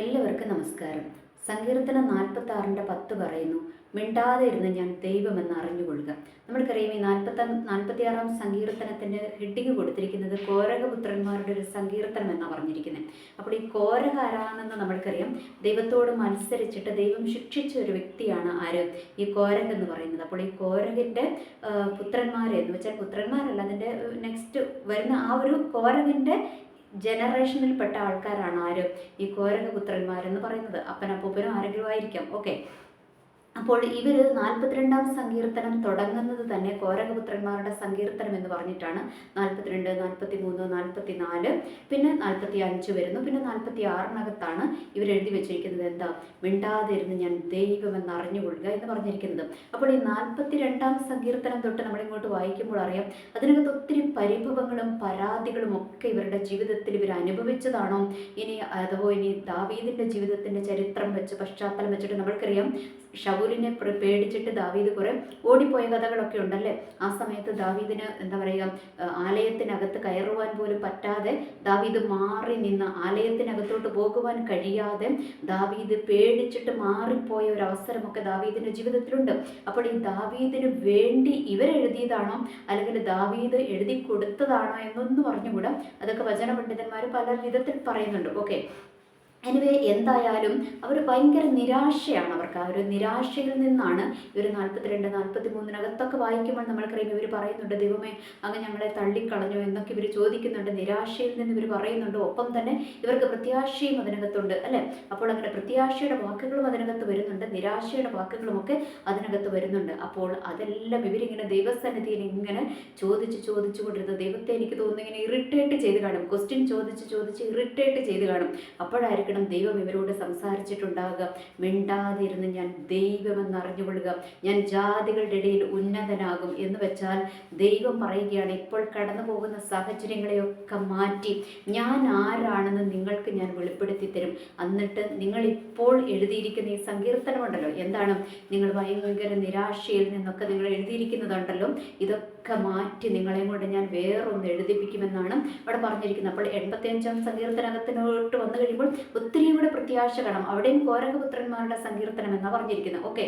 എല്ലാവർക്കും നമസ്കാരം. സങ്കീർത്തനം നാൽപ്പത്തി ആറിന്റെ പത്ത് പറയുന്നു മിണ്ടാതെ ഇരുന്ന് ഞാൻ ദൈവമെന്ന് അറിഞ്ഞുകൊള്ളുക. നമ്മൾക്കറിയാം ഈ നാൽപ്പത്തി നാൽപ്പത്തിയാറാം സങ്കീർത്തനത്തിന്റെ ഹെഡിങ് കൊടുത്തിരിക്കുന്നത് കോരകപുത്രന്മാരുടെ ഒരു സങ്കീർത്തനം എന്നാണ് പറഞ്ഞിരിക്കുന്നത് അപ്പോൾ ഈ കോരക ആരാണെന്ന് നമ്മൾക്കറിയാം. ദൈവത്തോട് മത്സരിച്ചിട്ട് ദൈവം ശിക്ഷിച്ച ഒരു വ്യക്തിയാണ് ആര്? ഈ കോരക് എന്ന് പറയുന്നത്. അപ്പോൾ ഈ കോരകിന്റെ പുത്രന്മാരെ എന്ന് വെച്ചാൽ പുത്രന്മാരല്ല അതിന്റെ നെക്സ്റ്റ് വരുന്ന ആ ഒരു കോരകിന്റെ ജനറേഷനിൽപ്പെട്ട ആൾക്കാരാണ് ആര്? ഈ കോരകപുത്രന്മാരെന്ന് പറയുന്നത്. അപ്പനപ്പൂപ്പനും ആരെങ്കിലും ആയിരിക്കാം ഓക്കെ അപ്പോൾ ഇവർ നാൽപ്പത്തിരണ്ടാം സങ്കീർത്തനം തുടങ്ങുന്നത് തന്നെ കോരകപുത്രന്മാരുടെ സങ്കീർത്തനം എന്ന് പറഞ്ഞിട്ടാണ്. നാൽപ്പത്തിരണ്ട് നാൽപ്പത്തി മൂന്ന് നാൽപ്പത്തി നാല് പിന്നെ നാൽപ്പത്തി അഞ്ച് വരുന്നു. പിന്നെ നാൽപ്പത്തി ആറിനകത്താണ് ഇവർ എഴുതി വെച്ചിരിക്കുന്നത് എന്താ? മിണ്ടാതിരുന്ന് ഞാൻ ദൈവമെന്ന് അറിഞ്ഞുകൊള്ളുക എന്ന് പറഞ്ഞിരിക്കുന്നത്. അപ്പോൾ ഈ നാൽപ്പത്തി രണ്ടാം സങ്കീർത്തനം തൊട്ട് നമ്മളിങ്ങോട്ട് വായിക്കുമ്പോൾ അറിയാം അതിനകത്ത് ഒത്തിരി പരിഭവങ്ങളും പരാതികളും ഒക്കെ ഇവരുടെ ജീവിതത്തിൽ ഇവർ അനുഭവിച്ചതാണോ? ഇനി അഥവാ ഇനി ദാവീദിന്റെ ജീവിതത്തിന്റെ ചരിത്രം വെച്ച് പശ്ചാത്തലം വെച്ചിട്ട് നമ്മൾക്കറിയാം പ്ര- പേടിച്ചിട്ട് ദാവീദ് കുറെ ഓടിപ്പോയ കഥകളൊക്കെ ഉണ്ടല്ലേ? ആ സമയത്ത് ദാവീദിന് എന്താ പറയുക ആലയത്തിനകത്ത് കയറുവാൻ പോലും പറ്റാതെ ദാവീദ് മാറി നിന്ന് ആലയത്തിനകത്തോട്ട് പോകുവാൻ കഴിയാതെ ദാവീദ് പേടിച്ചിട്ട് മാറിപ്പോയ ഒരു അവസരമൊക്കെ ദാവീദിന്റെ ജീവിതത്തിലുണ്ട്. അപ്പോൾ ഈ ദാവീദിന് വേണ്ടി ഇവരെഴുതിയതാണോ അല്ലെങ്കിൽ ദാവീദ് എഴുതി കൊടുത്തതാണോ എന്നൊന്നും പറഞ്ഞുകൂടാ അതൊക്കെ വചന പണ്ഡിതന്മാർ പല വിധത്തിൽ പറയുന്നുണ്ട്. ഓക്കെ. എനിവേ എന്തായാലും അവർ ഭയങ്കര നിരാശയാണ് അവർക്ക് ആ ഒരു നിരാശയിൽ നിന്നാണ് ഇവർ നാൽപ്പത്തിരണ്ട് നാൽപ്പത്തി മൂന്നിനകത്തൊക്കെ വായിക്കുമ്പോൾ നമ്മൾക്കറിയാം ഇവർ പറയുന്നുണ്ട് ദൈവമേ അങ്ങ് ഞങ്ങളെ തള്ളിക്കളഞ്ഞു എന്നൊക്കെ ഇവർ ചോദിക്കുന്നുണ്ട്. നിരാശയിൽ നിന്ന് ഇവർ പറയുന്നുണ്ട്. ഒപ്പം തന്നെ ഇവർക്ക് പ്രത്യാശയും അതിനകത്തുണ്ട് അല്ലേ? അപ്പോൾ അങ്ങനെ പ്രത്യാശയുടെ വാക്കുകളും അതിനകത്ത് വരുന്നുണ്ട്. നിരാശയുടെ വാക്കുകളുമൊക്കെ അതിനകത്ത് വരുന്നുണ്ട്. അപ്പോൾ അതെല്ലാം ഇവരിങ്ങനെ ദൈവസന്നിധിയിൽ ഇങ്ങനെ ചോദിച്ച് ചോദിച്ചു കൊണ്ടിരുന്നത് ദൈവത്തെ എനിക്ക് തോന്നുന്നു ഇങ്ങനെ ഇറിറ്റേറ്റ് ചെയ്ത് കാണും. ക്വസ്റ്റ്യൻ ചോദിച്ച് ചോദിച്ച് ഇറിറ്റേറ്റ് ചെയ്ത് കാണും. അപ്പോഴായിരിക്കണം ദൈവം ഇവരോട് സംസാരിച്ചിട്ടുണ്ടാകുക മിണ്ടാതിരുന്ന് ഞാൻ ദൈവമെന്ന് അറിഞ്ഞുകൊള്ളുക ഞാൻ ജാതികളുടെ ഇടയിൽ ഉന്നതനാകും എന്ന് വെച്ചാൽ ദൈവം പറയുകയാണ് ഇപ്പോൾ കടന്നു പോകുന്ന സാഹചര്യങ്ങളെയൊക്കെ മാറ്റി ഞാൻ ആരാണെന്ന് നിങ്ങൾക്ക് ഞാൻ വെളിപ്പെടുത്തി തരും. എന്നിട്ട് നിങ്ങൾ ഇപ്പോൾ എഴുതിയിരിക്കുന്ന ഈ സങ്കീർത്തനമുണ്ടല്ലോ എന്താണ്? നിങ്ങൾ ഭയങ്കര നിരാശയിൽ നിന്നൊക്കെ നിങ്ങൾ എഴുതിയിരിക്കുന്നതുണ്ടല്ലോ. ഇതൊക്കെ മാറ്റി നിങ്ങളെയും കൊണ്ട് ഞാൻ വേറൊന്ന് എഴുതിപ്പിക്കുമെന്നാണ് അവിടെ പറഞ്ഞിരിക്കുന്നത്. അപ്പോൾ എൺപത്തിയഞ്ചാം സങ്കീർത്തനകത്തിനോട്ട് വന്നു കഴിയുമ്പോൾ ഒത്തിരി കൂടെ പ്രത്യാശ കാണാം. അവിടെയും കോരകപുത്രന്മാരുടെ സങ്കീർത്തനം എന്നാണ് പറഞ്ഞിരിക്കുന്നത്. ഓക്കെ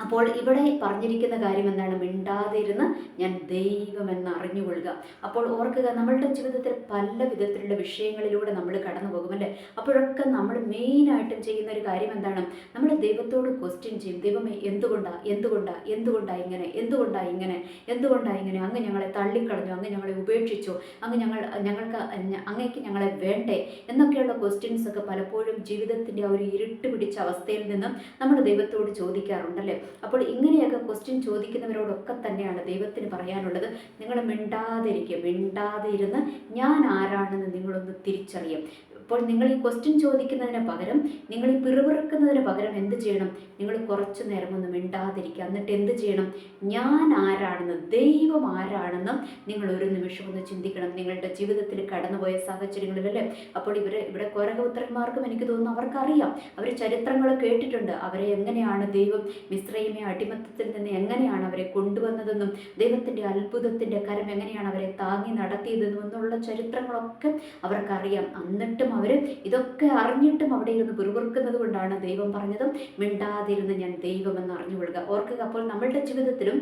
അപ്പോൾ ഇവിടെ പറഞ്ഞിരിക്കുന്ന കാര്യം എന്താണ് മിണ്ടാതിരുന്ന് ഞാൻ ദൈവമെന്ന് അറിഞ്ഞുകൊള്ളുക അപ്പോൾ ഓർക്കുക നമ്മളുടെ ജീവിതത്തിൽ പല വിധത്തിലുള്ള വിഷയങ്ങളിലൂടെ നമ്മൾ കടന്നു പോകുമല്ലേ അപ്പോഴൊക്കെ നമ്മൾ മെയിനായിട്ടും ചെയ്യുന്ന ഒരു കാര്യം എന്താണ് നമ്മൾ ദൈവത്തോട് ക്വസ്റ്റ്യൻ ചെയ്യും. ദൈവമേ എന്തുകൊണ്ടാ? എന്തുകൊണ്ടാ? എന്തുകൊണ്ടാ ഇങ്ങനെ? എന്തുകൊണ്ടാ ഇങ്ങനെ? എന്തുകൊണ്ടാ ഇങ്ങനെ? അങ്ങ് ഞങ്ങളെ തള്ളിക്കളഞ്ഞു അങ്ങ് ഞങ്ങളെ ഉപേക്ഷിച്ചു അങ്ങ് ഞങ്ങൾ ഞങ്ങൾക്ക് അങ്ങേക്ക് ഞങ്ങളെ വേണ്ടേ? എന്നൊക്കെയുള്ള ക്വസ്റ്റ്യൻസ് ഒക്കെ പലപ്പോഴും ജീവിതത്തിന്റെ ആ ഒരു ഇരുട്ട് പിടിച്ച അവസ്ഥയിൽ നിന്നും നമ്മൾ ദൈവത്തോട് ചോദിക്കാറുണ്ടല്ലേ അപ്പോൾ ഇങ്ങനെയൊക്കെ ക്വസ്റ്റ്യൻ ചോദിക്കുന്നവരോടൊക്കെ തന്നെയാണ് ദൈവത്തിന് പറയാനുള്ളത്. നിങ്ങൾ മിണ്ടാതിരിക്കുക മിണ്ടാതെ ഇരുന്ന് ഞാൻ ആരാണെന്ന് നിങ്ങളൊന്ന് തിരിച്ചറിയും അപ്പോൾ നിങ്ങൾ ഈ ക്വസ്റ്റ്യൻ ചോദിക്കുന്നതിന് പകരം നിങ്ങൾ ഈ പിറുപിറുക്കുന്നതിന് പകരം എന്ത് ചെയ്യണം? നിങ്ങൾ കുറച്ചു നേരം ഒന്ന് മിണ്ടാതിരിക്കുക. എന്നിട്ട് എന്ത് ചെയ്യണം? ഞാൻ ആരാണെന്ന് ദൈവം ആരാണെന്ന് നിങ്ങൾ ഒരു നിമിഷം ഒന്ന് ചിന്തിക്കണം. നിങ്ങളുടെ ജീവിതത്തിൽ കടന്നുപോയ സാഹചര്യങ്ങളിലല്ലേ അപ്പോൾ ഇവർ ഇവിടെ കോരകപുത്രന്മാർക്കും എനിക്ക് തോന്നുന്നു അവർക്കറിയാം. അവർ ചരിത്രങ്ങൾ കേട്ടിട്ടുണ്ട്. അവരെ എങ്ങനെയാണ് ദൈവം മിശ്രയിമെ അടിമത്തത്തിൽ നിന്ന് എങ്ങനെയാണ് അവരെ കൊണ്ടുവന്നതെന്നും ദൈവത്തിന്റെ അത്ഭുതത്തിന്റെ കരം എങ്ങനെയാണ് അവരെ താങ്ങി നടത്തിയതെന്നും എന്നുള്ള ചരിത്രങ്ങളൊക്കെ അവർക്കറിയാം. എന്നിട്ടും അവർ ഇതൊക്കെ അറിഞ്ഞിട്ടും അവിടെ ഇരുന്ന് പിറുപിറുക്കുന്നത് കൊണ്ടാണ് ദൈവം പറഞ്ഞതും മിണ്ടാതിരുന്ന് ഞാൻ ദൈവമെന്ന് അറിഞ്ഞുകൊള്ളുക ഓർക്കുക അപ്പോൾ നമ്മളുടെ ജീവിതത്തിലും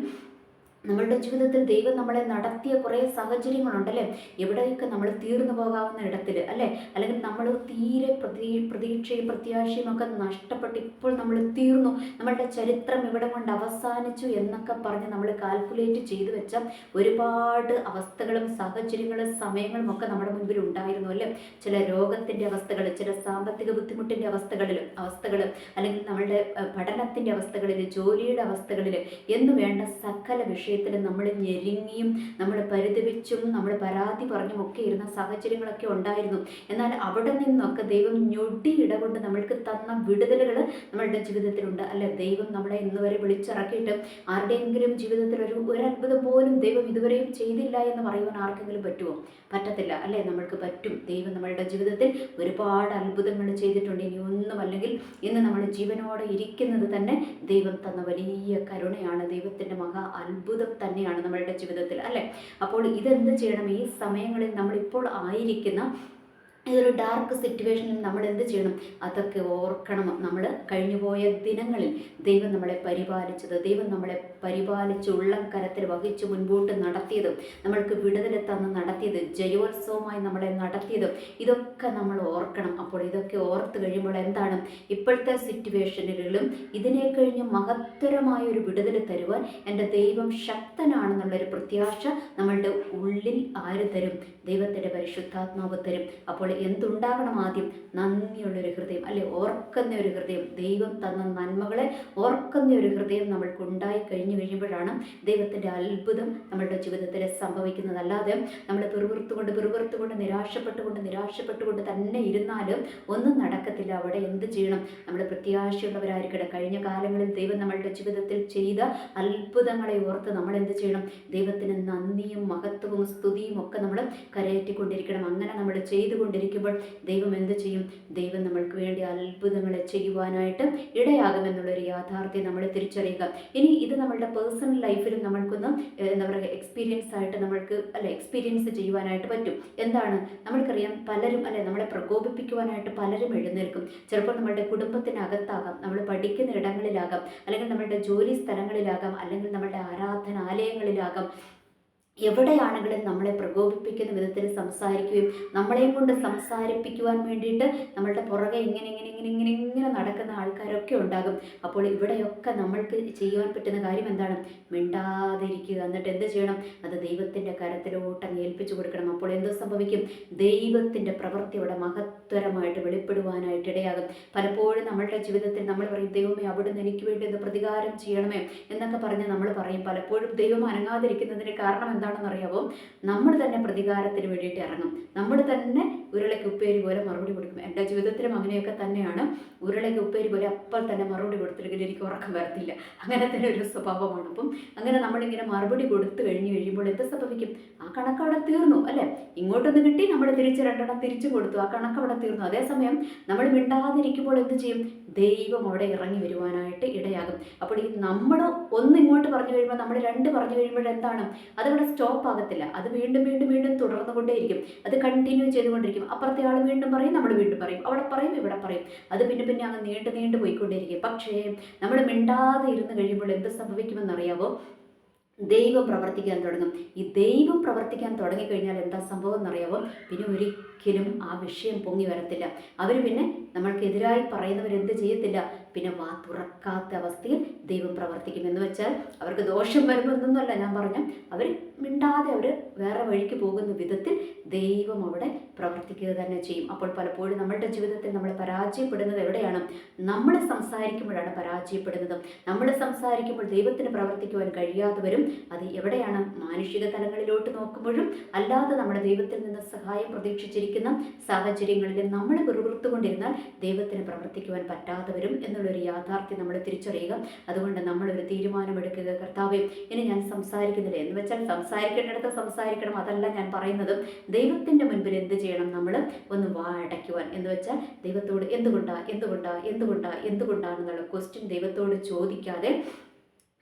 നമ്മളുടെ ജീവിതത്തിൽ ദൈവം നമ്മളെ നടത്തിയ കുറേ സാഹചര്യങ്ങളുണ്ടല്ലേ? എവിടെയൊക്കെ നമ്മൾ തീർന്നു പോകാവുന്ന ഇടത്തിൽ അല്ലേ? അല്ലെങ്കിൽ നമ്മൾ തീരെ പ്രതീ പ്രതീക്ഷയും പ്രത്യാശയും ഒക്കെ നഷ്ടപ്പെട്ട് ഇപ്പോൾ നമ്മൾ തീർന്നു. നമ്മളുടെ ചരിത്രം ഇവിടെ കൊണ്ട് അവസാനിച്ചു എന്നൊക്കെ പറഞ്ഞ് നമ്മൾ കാൽക്കുലേറ്റ് ചെയ്തു വെച്ച ഒരുപാട് അവസ്ഥകളും സാഹചര്യങ്ങളും സമയങ്ങളും ഒക്കെ നമ്മുടെ മുൻപിൽ ഉണ്ടായിരുന്നു അല്ലേ? ചില രോഗത്തിന്റെ അവസ്ഥകൾ ചില സാമ്പത്തിക ബുദ്ധിമുട്ടിന്റെ അവസ്ഥകളിൽ അവസ്ഥകൾ അല്ലെങ്കിൽ നമ്മളുടെ പഠനത്തിന്റെ അവസ്ഥകളിൽ ജോലിയുടെ അവസ്ഥകളിൽ എന്ന് വേണ്ട സകല വിഷയത്തിലും നമ്മൾ ഞെരുങ്ങിയും നമ്മൾ പരിതപിച്ചും നമ്മൾ പരാതി പറഞ്ഞും ഒക്കെ ഇരുന്ന സാഹചര്യങ്ങളൊക്കെ ഉണ്ടായിരുന്നു. എന്നാൽ അവിടെ നിന്നൊക്കെ ദൈവം ഞൊടി ഇടകൊണ്ട് നമ്മൾക്ക് തന്ന വിടുതലുകൾ നമ്മളുടെ ജീവിതത്തിലുണ്ട്. അല്ലെ ദൈവം നമ്മളെ ഇന്ന് വരെ വിളിച്ചിറക്കിയിട്ട് ആരുടെയെങ്കിലും ജീവിതത്തിൽ ഒരു ഒരു അത്ഭുതം പോലും ദൈവം ഇതുവരെയും ചെയ്തില്ല എന്ന് പറയുവാൻ ആർക്കെങ്കിലും പറ്റുമോ പറ്റത്തില്ല. അല്ലേ? നമ്മൾക്ക് പറ്റും. ദൈവം നമ്മളുടെ ജീവിതത്തിൽ ഒരുപാട് അത്ഭുതങ്ങൾ ചെയ്തിട്ടുണ്ട്. ഇനി ഒന്നും അല്ലെങ്കിൽ ഇന്ന് നമ്മൾ ജീവനോടെ ഇരിക്കുന്നത് തന്നെ ദൈവം തന്ന വലിയ കരുണയാണ്. ദൈവത്തിന്റെ മഹാ അത്ഭുതം തന്നെയാണ് നമ്മളുടെ ജീവിതത്തിൽ അല്ലേ? അപ്പോൾ ഇതെന്ത് ചെയ്യണം? ഈ സമയങ്ങളിൽ നമ്മളിപ്പോൾ ആയിരിക്കുന്ന ഇതൊരു ഡാർക്ക് സിറ്റുവേഷനിൽ നമ്മൾ എന്ത് ചെയ്യണം? അതൊക്കെ ഓർക്കണം. നമ്മൾ കഴിഞ്ഞുപോയ ദിനങ്ങളിൽ ദൈവം നമ്മളെ പരിപാലിച്ചത് ദൈവം നമ്മളെ പരിപാലിച്ച് ഉള്ളം കരത്തിൽ വഹിച്ച് മുൻപോട്ട് നടത്തിയതും നമ്മൾക്ക് വിടുതൽ തന്ന് നടത്തിയത് ജയോത്സവമായി നമ്മളെ നടത്തിയതും ഇതൊക്കെ നമ്മൾ ഓർക്കണം. അപ്പോൾ ഇതൊക്കെ ഓർത്ത് കഴിയുമ്പോൾ എന്താണ്? ഇപ്പോഴത്തെ സിറ്റുവേഷനുകളിലും ഇതിനെ കഴിഞ്ഞ് മഹത്തരമായ ഒരു വിടുതൽ തരുവാൻ എന്റെ ദൈവം ശക്തനാണെന്നുള്ളൊരു പ്രത്യാശ നമ്മളുടെ ഉള്ളിൽ ആര് തരും? ദൈവത്തിന്റെ പരിശുദ്ധാത്മാവ് തരും. അപ്പോൾ എന്തുണ്ടാകണം ആദ്യം? നന്ദിയുള്ളൊരു ഹൃദയം അല്ലെ? ഓർക്കുന്ന ഒരു ഹൃദയം. ദൈവം തന്ന നന്മകളെ ഓർക്കുന്ന ഒരു ഹൃദയം നമ്മൾക്ക് ഉണ്ടായി കഴിഞ്ഞു കഴിയുമ്പോഴാണ് ദൈവത്തിന്റെ അത്ഭുതം നമ്മളുടെ ജീവിതത്തിൽ സംഭവിക്കുന്നത് അല്ലാതെ നമ്മൾ പിറുപിറുത്തുകൊണ്ട് പിറുപിറുത്തുകൊണ്ട് നിരാശപ്പെട്ടുകൊണ്ട് നിരാശപ്പെട്ടുകൊണ്ട് തന്നെ ഇരുന്നാലും ഒന്നും നടക്കത്തില്ല. അവിടെ എന്ത് ചെയ്യണം? നമ്മൾ പ്രത്യാശയുള്ളവരായിരിക്കണം കഴിഞ്ഞ കാലങ്ങളിൽ ദൈവം നമ്മളുടെ ജീവിതത്തിൽ ചെയ്ത അത്ഭുതങ്ങളെ ഓർത്ത് നമ്മൾ എന്ത് ചെയ്യണം? ദൈവത്തിന് നന്ദിയും മഹത്വവും സ്തുതിയും ഒക്കെ നമ്മൾ കരയറ്റിക്കൊണ്ടിരിക്കണം. അങ്ങനെ നമ്മൾ ചെയ്തുകൊണ്ടിരിക്കുമ്പോൾ ദൈവം എന്ത് ചെയ്യും? ദൈവം നമ്മൾക്ക് വേണ്ടി അത്ഭുതങ്ങളെ ചെയ്യുവാനായിട്ട് ഇടയാകുമെന്നുള്ളൊരു യാഥാർത്ഥ്യം നമ്മൾ തിരിച്ചറിയുക. ഇനി ഇത് നമ്മളുടെ പേഴ്സണൽ ലൈഫിലും നമ്മൾക്കൊന്ന് എന്താ പറയുക എക്സ്പീരിയൻസ് ആയിട്ട് നമ്മൾക്ക് അല്ലെ എക്സ്പീരിയൻസ് ചെയ്യുവാനായിട്ട് പറ്റും. എന്താണ്? നമ്മൾക്കറിയാം പലരും അല്ലെ നമ്മളെ പ്രകോപിപ്പിക്കുവാനായിട്ട് പലരും എഴുന്നേൽക്കും. ചിലപ്പോൾ നമ്മളുടെ കുടുംബത്തിനകത്താകാം നമ്മൾ പഠിക്കുന്ന ഇടങ്ങളിലാകാം അല്ലെങ്കിൽ നമ്മളുടെ ജോലി സ്ഥലങ്ങളിലാകാം അല്ലെങ്കിൽ നമ്മളുടെ ആരാധനാലയങ്ങളിലാകാം. എവിടെയാണെങ്കിലും നമ്മളെ പ്രകോപിപ്പിക്കുന്ന വിധത്തിൽ സംസാരിക്കുകയും നമ്മളെയും കൊണ്ട് സംസാരിപ്പിക്കുവാൻ വേണ്ടിയിട്ട് നമ്മളുടെ പുറകെ ഇങ്ങനെ ഇങ്ങനെ ഇങ്ങനെ ഇങ്ങനെ ഇങ്ങനെ നടക്കുന്ന ആൾക്കാരൊക്കെ ഉണ്ടാകും. അപ്പോൾ ഇവിടെയൊക്കെ നമ്മൾക്ക് ചെയ്യുവാൻ പറ്റുന്ന കാര്യം എന്താണ്? മിണ്ടാതിരിക്കുക. എന്നിട്ട് എന്ത് ചെയ്യണം? അത് ദൈവത്തിന്റെ കരത്തിലോട്ടം ഏൽപ്പിച്ചു കൊടുക്കണം. അപ്പോൾ എന്തോ സംഭവിക്കും? ദൈവത്തിന്റെ പ്രവൃത്തി അവിടെ മഹത്തരമായിട്ട് വെളിപ്പെടുവാനായിട്ട് ഇടയാകും. പലപ്പോഴും നമ്മളുടെ ജീവിതത്തിൽ നമ്മൾ പറയും ദൈവമേ അവിടുന്ന് എനിക്ക് വേണ്ടി ഇത് പ്രതികാരം ചെയ്യണമേ എന്നൊക്കെ പറഞ്ഞ് നമ്മൾ പറയും. പലപ്പോഴും ദൈവം അനങ്ങാതിരിക്കുന്നതിന് കാരണം എന്താണെന്ന് അറിയാമോ നമ്മൾ തന്നെ പ്രതികാരത്തിന് വേണ്ടിയിട്ട് ഇറങ്ങും. നമ്മൾ തന്നെ ഉരുളയ്ക്ക് ഉപ്പേരി പോലെ മറുപടി കൊടുക്കും. എന്റെ ജീവിതത്തിലും അങ്ങനെയൊക്കെ തന്നെയാണ്. ഉരുളയ്ക്ക് ഉപ്പേരി പോലെ അപ്പോൾ തന്നെ മറുപടി കൊടുത്തില്ലെങ്കിൽ എനിക്ക് ഉറക്കം വരത്തില്ല. അങ്ങനെ തന്നെ ഒരു സ്വഭാവമാണ്. അപ്പം അങ്ങനെ നമ്മളിങ്ങനെ മറുപടി കൊടുത്തു കഴിഞ്ഞ് കഴിയുമ്പോൾ എന്ത് സംഭവിക്കും? ആ കണക്ക് അവിടെ തീർന്നു അല്ലേ? ഇങ്ങോട്ടൊന്ന് കിട്ടി നമ്മൾ തിരിച്ച് രണ്ടെണ്ണം തിരിച്ചു കൊടുത്തു. ആ കണക്ക് അവിടെ തീർന്നു. അതേസമയം നമ്മൾ മിണ്ടാതിരിക്കുമ്പോൾ എന്ത് ചെയ്യും? ദൈവം അവിടെ ഇറങ്ങി വരുവാനായിട്ട് ഇടയാകും. അപ്പോൾ ഈ നമ്മൾ ഒന്ന് ഇങ്ങോട്ട് പറഞ്ഞു കഴിയുമ്പോൾ നമ്മൾ രണ്ട് പറഞ്ഞു കഴിയുമ്പോൾ എന്താണ്? അതവിടെ സ്റ്റോപ്പ് ആകത്തില്ല. അത് വീണ്ടും വീണ്ടും വീണ്ടും തുടർന്നുകൊണ്ടേയിരിക്കും. അത് കണ്ടിന്യൂ ചെയ്തുകൊണ്ടിരിക്കും. അപ്പുറത്തെ ആൾ വീണ്ടും പറയും നമ്മൾ വീണ്ടും പറയും. അവിടെ പറയും ഇവിടെ പറയും. അത് പിന്നെ പിന്നെ അങ്ങ് നീണ്ടു നീണ്ടു പോയിക്കൊണ്ടേയിരിക്കും. പക്ഷേ നമ്മൾ മിണ്ടാതെ ഇരുന്ന് കഴിയുമ്പോൾ എന്ത് സംഭവിക്കുമെന്നറിയാവോ? ദൈവം പ്രവർത്തിക്കാൻ തുടങ്ങും. ഈ ദൈവം പ്രവർത്തിക്കാൻ തുടങ്ങിക്കഴിഞ്ഞാൽ എന്താ സംഭവം അറിയാവോ പിന്നെ ഒരിക്കലും ആ വിഷയം പൊങ്ങി വരത്തില്ല. അവർ പിന്നെ നമ്മൾക്കെതിരായി പറയുന്നവരെന്ത് ചെയ്യത്തില്ല? പിന്നെ വാ തുറക്കാത്ത അവസ്ഥയിൽ ദൈവം പ്രവർത്തിക്കും. എന്ന് വെച്ചാൽ അവർക്ക് ദോഷം വരുമെന്നൊന്നുമല്ല ഞാൻ പറഞ്ഞു. അവർ മിണ്ടാതെ അവർ വേറെ വഴിക്ക് പോകുന്ന വിധത്തിൽ ദൈവം അവിടെ പ്രവർത്തിക്കുക തന്നെ ചെയ്യും. അപ്പോൾ പലപ്പോഴും നമ്മളുടെ ജീവിതത്തിൽ നമ്മൾ പരാജയപ്പെടുന്നത് എവിടെയാണ്? നമ്മൾ സംസാരിക്കുമ്പോഴാണ് പരാജയപ്പെടുന്നത്. നമ്മൾ സംസാരിക്കുമ്പോൾ ദൈവത്തിന് പ്രവർത്തിക്കുവാൻ കഴിയാതെ വരും അത് എവിടെയാണ്? മാനുഷിക തലങ്ങളിലോട്ട് നോക്കുമ്പോഴും അല്ലാതെ നമ്മുടെ ദൈവത്തിൽ നിന്ന് സഹായം പ്രതീക്ഷിച്ചിരിക്കുന്ന സാഹചര്യങ്ങളിൽ നമ്മൾ വെറുപുറത്തുകൊണ്ടിരുന്നാൽ ദൈവത്തിന് പ്രവർത്തിക്കുവാൻ പറ്റാതെ വരും എന്നുള്ളൊരു യാഥാർത്ഥ്യം നമ്മൾ തിരിച്ചറിയുക. അതുകൊണ്ട് നമ്മൾ ഒരു തീരുമാനമെടുക്കുക. കർത്താവേ ഇനി ഞാൻ സംസാരിക്കുന്നില്ല. എന്ന് വെച്ചാൽ സംസാരിക്കേണ്ടിടത്ത് സംസാരിക്കണം. അതല്ല ഞാൻ പറയുന്നത്. ദൈവത്തിന്റെ മുൻപിൽ എന്ത് ചെയ്യണം നമ്മൾ? ഒന്ന് വാ അടയ്ക്കുവാൻ. എന്ന് വെച്ചാൽ ദൈവത്തോട് എന്തുകൊണ്ടാ? എന്തുകൊണ്ടാ? എന്തുകൊണ്ടാ? എന്തുകൊണ്ടാണെന്നുള്ള ക്വസ്റ്റ്യൻ ദൈവത്തോട് ചോദിക്കാതെ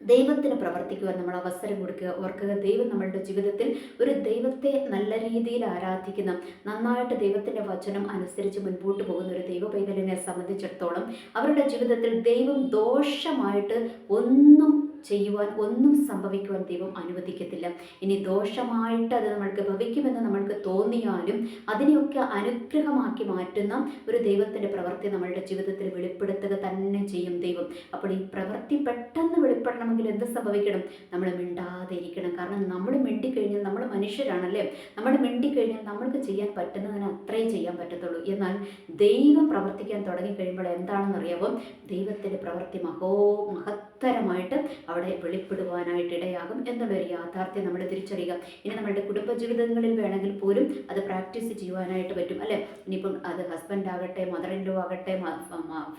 ദൈവത്തിന് പ്രവർത്തിക്കുവാൻ നമ്മൾ അവസരം കൊടുക്കുക. ഓർക്കുക ദൈവം നമ്മളുടെ ജീവിതത്തിൽ ഒരു ദൈവത്തെ നല്ല രീതിയിൽ ആരാധിക്കുന്ന. നന്നായിട്ട് ദൈവത്തിന്റെ വചനം അനുസരിച്ച് മുൻപോട്ട് പോകുന്ന ഒരു ദൈവ പൈതലിനെ സംബന്ധിച്ചിടത്തോളം അവരുടെ ജീവിതത്തിൽ ദൈവം ദോഷമായിട്ട് ഒന്നും ചെയ്യുവാൻ ഒന്നും സംഭവിക്കുവാൻ ദൈവം അനുവദിക്കത്തില്ല. ഇനി ദോഷമായിട്ട് അത് നമ്മൾക്ക് ഭവിക്കുമെന്ന് നമ്മൾക്ക് തോന്നിയാലും അതിനെയൊക്കെ അനുഗ്രഹമാക്കി മാറ്റുന്ന ഒരു ദൈവത്തിന്റെ പ്രവൃത്തി നമ്മളുടെ ജീവിതത്തിൽ വെളിപ്പെടുത്തുക തന്നെ ചെയ്യും ദൈവം. അപ്പോൾ ഈ പ്രവൃത്തി പെട്ടെന്ന് വെളിപ്പെടണമെങ്കിൽ എന്ത് സംഭവിക്കണം? നമ്മൾ മിണ്ടാതെ ഇരിക്കണം. കാരണം നമ്മൾ മിണ്ടിക്കഴിഞ്ഞാൽ നമ്മൾ മനുഷ്യരാണല്ലേ? നമ്മൾ മിണ്ടിക്കഴിഞ്ഞാൽ നമ്മൾക്ക് ചെയ്യാൻ പറ്റുന്നതിന് അത്രയും ചെയ്യാൻ പറ്റത്തുള്ളൂ. എന്നാൽ ദൈവം പ്രവർത്തിക്കാൻ തുടങ്ങിക്കഴിയുമ്പോൾ എന്താണെന്ന് അറിയാമോ ദൈവത്തിന്റെ പ്രവൃത്തി മഹോ മഹത്തരമായിട്ട് അവിടെ വെളിപ്പെടുവാനായിട്ട് ഇടയാകും എന്നുള്ളൊരു യാഥാർത്ഥ്യം നമ്മൾ തിരിച്ചറിയുക. ഇനി നമ്മളുടെ കുടുംബജീവിതങ്ങളിൽ വേണമെങ്കിൽ പോലും അത് പ്രാക്ടീസ് ചെയ്യുവാനായിട്ട് പറ്റും അല്ലേ? ഇനിയിപ്പം അത് ഹസ്ബൻഡ് ആകട്ടെ മദർ ഇൻ ലോ ആകട്ടെ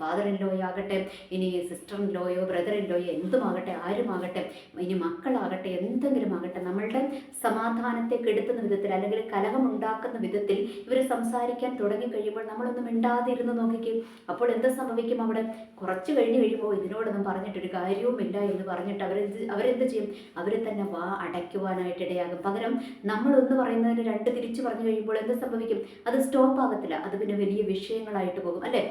ഫാദർ ഇൻ ലോ ആകട്ടെ ഇനി സിസ്റ്റർ ഇൻ ലോയോ ബ്രദർ ഇൻ ലോയോ എന്തുമാകട്ടെ ആരുമാകട്ടെ ഇനി മക്കളാകട്ടെ എന്തെങ്കിലും ആകട്ടെ നമ്മളുടെ സമാധാനത്തെ കെടുത്തുന്ന വിധത്തിൽ അല്ലെങ്കിൽ കലഹം കലഹമുണ്ടാക്കുന്ന വിധത്തിൽ ഇവർ സംസാരിക്കാൻ തുടങ്ങി കഴിയുമ്പോൾ നമ്മളൊന്നും മിണ്ടാതെ ഇരുന്ന് നോക്കിക്കും. അപ്പോൾ എന്ത് സംഭവിക്കും അവിടെ? കുറച്ച് കഴിഞ്ഞ് കഴിയുമ്പോൾ ഇതിനോടൊന്നും പറഞ്ഞിട്ടൊരു കാര്യം കാര്യവുമില്ല എന്ന് പറഞ്ഞിട്ട് അവരെന്ത് അവരെന്ത് ചെയ്യും? അവരെ തന്നെ വാ അടയ്ക്കുവാനായിട്ട് ഇടയാകും. പകരം നമ്മളൊന്ന് പറയുന്നതിന് രണ്ട് തിരിച്ചു പറഞ്ഞു കഴിയുമ്പോൾ എന്ത് സംഭവിക്കും? അത് സ്റ്റോപ്പ് ആകത്തില്ല അത് പിന്നെ വലിയ വിഷയങ്ങളായിട്ട് പോകും. അല്ലേ?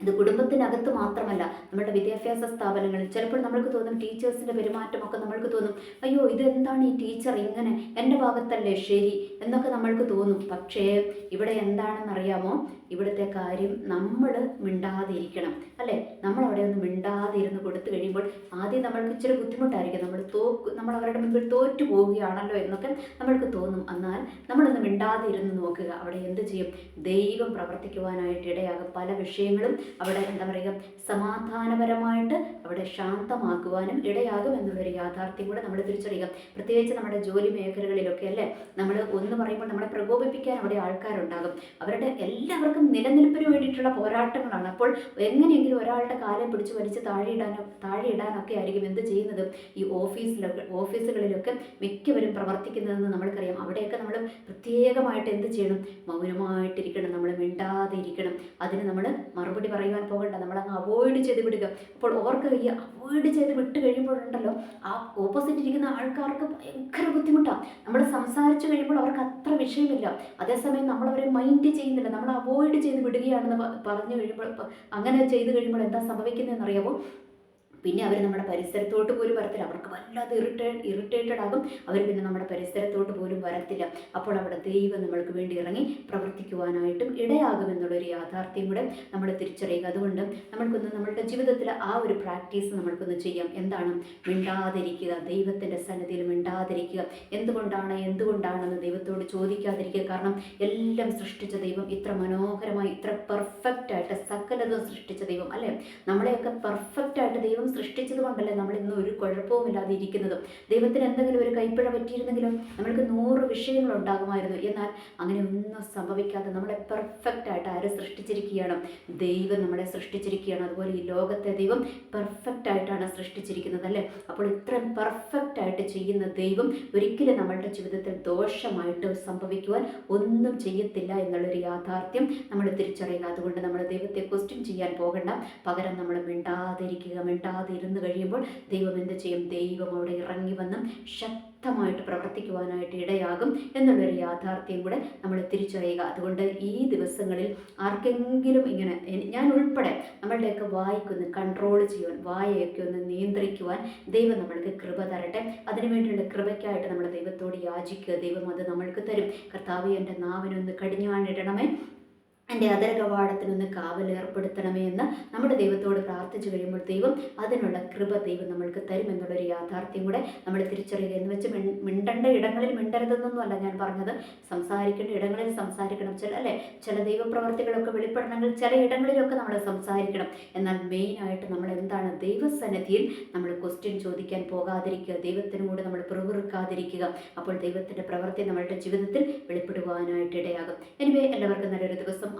ഇത് കുടുംബത്തിനകത്ത് മാത്രമല്ല നമ്മുടെ വിദ്യാഭ്യാസ സ്ഥാപനങ്ങളിൽ ചിലപ്പോൾ നമ്മൾക്ക് തോന്നും ടീച്ചേഴ്സിന്റെ പെരുമാറ്റമൊക്കെ നമ്മൾക്ക് തോന്നും അയ്യോ ഇതെന്താണ് ഈ ടീച്ചർ ഇങ്ങനെ? എന്റെ ഭാഗത്തല്ലേ ശരി. എന്നൊക്കെ നമ്മൾക്ക് തോന്നും. പക്ഷേ ഇവിടെ എന്താണെന്നറിയാമോ? ഇവിടുത്തെ കാര്യം നമ്മൾ മിണ്ടാതിരിക്കണം. അല്ലേ? നമ്മൾ അവിടെ ഒന്ന് മിണ്ടാതിരുന്ന് കൊടുത്തു കഴിയുമ്പോൾ ആദ്യം നമ്മൾക്ക് ഇച്ചിരി ബുദ്ധിമുട്ടായിരിക്കും. നമ്മൾ തോക്ക് നമ്മൾ അവരുടെ മുമ്പിൽ തോറ്റു പോവുകയാണല്ലോ എന്നൊക്കെ നമ്മൾക്ക് തോന്നും. എന്നാൽ നമ്മളൊന്ന് മിണ്ടാതിരുന്ന് നോക്കുക. അവിടെ എന്ത് ചെയ്യും? ദൈവം പ്രവർത്തിക്കുവാനായിട്ട് ഇടയാകും. പല വിഷയങ്ങളും അവിടെ എന്താ പറയുക? സമാധാനപരമായിട്ട് അവിടെ ശാന്തമാക്കുവാനും ഇടയാകും എന്നുള്ളൊരു യാഥാർത്ഥ്യം കൂടെ നമ്മൾ തിരിച്ചറിയുക. പ്രത്യേകിച്ച് നമ്മുടെ ജോലി മേഖലകളിലൊക്കെ അല്ലേ? നമ്മൾ ഒന്ന് പറയുമ്പോൾ നമ്മളെ പ്രകോപിപ്പിക്കാൻ അവിടെ ആൾക്കാരുണ്ടാകും. അവരുടെ എല്ലാവർക്കും നിലനിൽപ്പിന് വേണ്ടിയിട്ടുള്ള പോരാട്ടങ്ങളാണ്. അപ്പോൾ എങ്ങനെയെങ്കിലും ഒരാളുടെ കാലം പിടിച്ച് വലിച്ച് താഴെ ഇടാനോ താഴെ ഇടാനൊക്കെ ആയിരിക്കും എന്ത് ചെയ്യുന്നത്? ഈ ഓഫീസിലൊക്കെ ഓഫീസുകളിലൊക്കെ മിക്കവരും പ്രവർത്തിക്കുന്നതെന്ന് നമ്മൾക്കറിയാം. അവിടെയൊക്കെ നമ്മൾ പ്രത്യേകമായിട്ട് എന്ത് ചെയ്യണം? മൗനമായിട്ടിരിക്കണം. നമ്മൾ മിണ്ടാതെ ഇരിക്കണം അതിന് നമ്മൾ മറുപടി പറയുവാൻ പോകണ്ട. നമ്മൾ അങ്ങ് അവോയ്ഡ് ചെയ്ത് വിടുക. അപ്പോൾ ഓർക്ക് ഈ അവോയ്ഡ് ചെയ്ത് വിട്ട് കഴിയുമ്പോഴുണ്ടല്ലോ ആ ഓപ്പോസിറ്റ് ഇരിക്കുന്ന ആൾക്കാർക്ക് ഭയങ്കര ബുദ്ധിമുട്ടാണ് നമ്മൾ സംസാരിച്ചു കഴിയുമ്പോൾ അവർക്ക് അത്ര വിഷയമില്ല. അതേസമയം നമ്മളവരെ മൈൻഡ് ചെയ്യുന്നില്ല. നമ്മൾ അവോയ്ഡ് ചെയ്ത് വിടുകയാണെന്ന് പറഞ്ഞു കഴിയുമ്പോൾ അങ്ങനെ ചെയ്ത് കഴിയുമ്പോൾ എന്താ സംഭവിക്കുന്നതെന്ന് അറിയാമോ പിന്നെ അവർ നമ്മുടെ പരിസരത്തോട്ട് പോലും വരത്തില്ല. അവർക്ക് വല്ലാതെ ഇറിട്ടേ ഇറിറ്റേറ്റഡ് ആകും. അവർ പിന്നെ നമ്മുടെ പരിസരത്തോട്ട് പോലും വരത്തില്ല. അപ്പോൾ അവിടെ ദൈവം നമ്മൾക്ക് വേണ്ടി ഇറങ്ങി പ്രവർത്തിക്കുവാനായിട്ടും ഇടയാകുമെന്നുള്ളൊരു യാഥാർത്ഥ്യം കൂടെ നമ്മൾ തിരിച്ചറിയുക. അതുകൊണ്ട് നമ്മൾക്കൊന്ന് നമ്മളുടെ ജീവിതത്തിൽ ആ ഒരു പ്രാക്ടീസ് നമ്മൾക്കൊന്ന് ചെയ്യാം. എന്താണ്? മിണ്ടാതിരിക്കുക. ദൈവത്തിന്റെ സന്നിധിയിൽ മിണ്ടാതിരിക്കുക. എന്തുകൊണ്ടാണ് എന്തുകൊണ്ടാണെന്ന് ദൈവത്തോട് ചോദിക്കാതിരിക്കുക. കാരണം എല്ലാം സൃഷ്ടിച്ച ദൈവം ഇത്ര മനോഹരമായി ഇത്ര പെർഫെക്റ്റ് ആയിട്ട് സകലതും സൃഷ്ടിച്ച ദൈവം അല്ലേ? നമ്മളെയൊക്കെ പെർഫെക്റ്റ് ആയിട്ട് ദൈവം സൃഷ്ടിച്ചത് കൊണ്ടല്ലേ നമ്മൾ ഇന്ന് ഒരു കുഴപ്പവുമില്ലാതെ ഇരിക്കുന്നതും? ദൈവത്തിന് എന്തെങ്കിലും ഒരു കൈപ്പിഴ പറ്റിയിരുന്നെങ്കിലും നമ്മൾക്ക് നൂറ് വിഷയങ്ങൾ ഉണ്ടാകുമായിരുന്നു. എന്നാൽ അങ്ങനെ ഒന്നും സംഭവിക്കാതെ നമ്മളെ പെർഫെക്റ്റ് ആയിട്ട് ആര് സൃഷ്ടിച്ചിരിക്കുകയാണ്? ദൈവം നമ്മളെ സൃഷ്ടിച്ചിരിക്കുകയാണ്. അതുപോലെ ഈ ലോകത്തെ ദൈവം പെർഫെക്റ്റ് ആയിട്ടാണ് സൃഷ്ടിച്ചിരിക്കുന്നത് അല്ലേ? അപ്പോൾ ഇത്രയും പെർഫെക്റ്റ് ആയിട്ട് ചെയ്യുന്ന ദൈവം ഒരിക്കലും നമ്മളുടെ ജീവിതത്തിൽ ദോഷമായിട്ട് സംഭവിക്കുവാൻ ഒന്നും ചെയ്യത്തില്ല എന്നുള്ളൊരു യാഥാർത്ഥ്യം നമ്മൾ തിരിച്ചറിയുക. അതുകൊണ്ട് നമ്മൾ ദൈവത്തെ ക്വസ്റ്റ്യൻ ചെയ്യാൻ പോകണ്ട. പകരം നമ്മൾ മിണ്ടാതിരിക്കുക മിണ്ടാതെ ഇരുന്ന് കഴിയുമ്പോൾ ദൈവം എന്ത് ചെയ്യും? ദൈവം അവിടെ ഇറങ്ങി വന്നും ശക്തമായിട്ട് പ്രവർത്തിക്കുവാനായിട്ട് ഇടയാകും എന്നുള്ളൊരു യാഥാർത്ഥ്യം കൂടെ നമ്മൾ തിരിച്ചറിയുക. അതുകൊണ്ട് ഈ ദിവസങ്ങളിൽ ആർക്കെങ്കിലും ഇങ്ങനെ ഞാൻ ഉൾപ്പെടെ നമ്മളുടെയൊക്കെ വായിക്കൊന്ന് കൺട്രോൾ ചെയ്യുവാൻ വായയൊക്കെ ഒന്ന് നിയന്ത്രിക്കുവാൻ ദൈവം നമ്മൾക്ക് കൃപ തരട്ടെ. അതിനുവേണ്ടിയുള്ള കൃപയ്ക്കായിട്ട് നമ്മൾ ദൈവത്തോട് യാചിക്കുക. ദൈവം അത് നമ്മൾക്ക് തരും. കർത്താവ് എന്റെ നാവിനൊന്ന് കടിഞ്ഞാണിടണമേ എന്റെ അതര കവാടത്തിനൊന്ന് കാവൽ ഏർപ്പെടുത്തണമേ എന്ന് നമ്മുടെ ദൈവത്തോട് പ്രാർത്ഥിച്ചു കഴിയുമ്പോൾ ദൈവം അതിനുള്ള കൃപ ദൈവം നമ്മൾക്ക് തരുമെന്നുള്ളൊരു യാഥാർത്ഥ്യം കൂടെ നമ്മൾ തിരിച്ചറിയുക എന്ന് വെച്ച് മിണ്ടേണ്ട ഇടങ്ങളിൽ മിണ്ടരുതെന്നൊന്നുമല്ല ഞാൻ പറഞ്ഞത്. സംസാരിക്കേണ്ട ഇടങ്ങളിൽ സംസാരിക്കണം. ചില അല്ലേ? ചില ദൈവപ്രവർത്തികളൊക്കെ വെളിപ്പെടണമെങ്കിൽ ചില ഇടങ്ങളിലൊക്കെ നമ്മൾ സംസാരിക്കണം. എന്നാൽ മെയിനായിട്ട് നമ്മൾ എന്താണ് ദൈവസന്നിധിയിൽ നമ്മൾ ക്വസ്റ്റ്യൻ ചോദിക്കാൻ പോകാതിരിക്കുക ദൈവത്തിനോട് നമ്മൾ പിറുപിറുക്കാതിരിക്കുക. അപ്പോൾ ദൈവത്തിന്റെ പ്രവൃത്തി നമ്മളുടെ ജീവിതത്തിൽ വെളിപ്പെടുവാനായിട്ട് ഇടയാകും. എനിവേ എല്ലാവർക്കും നല്ലൊരു ദിവസം.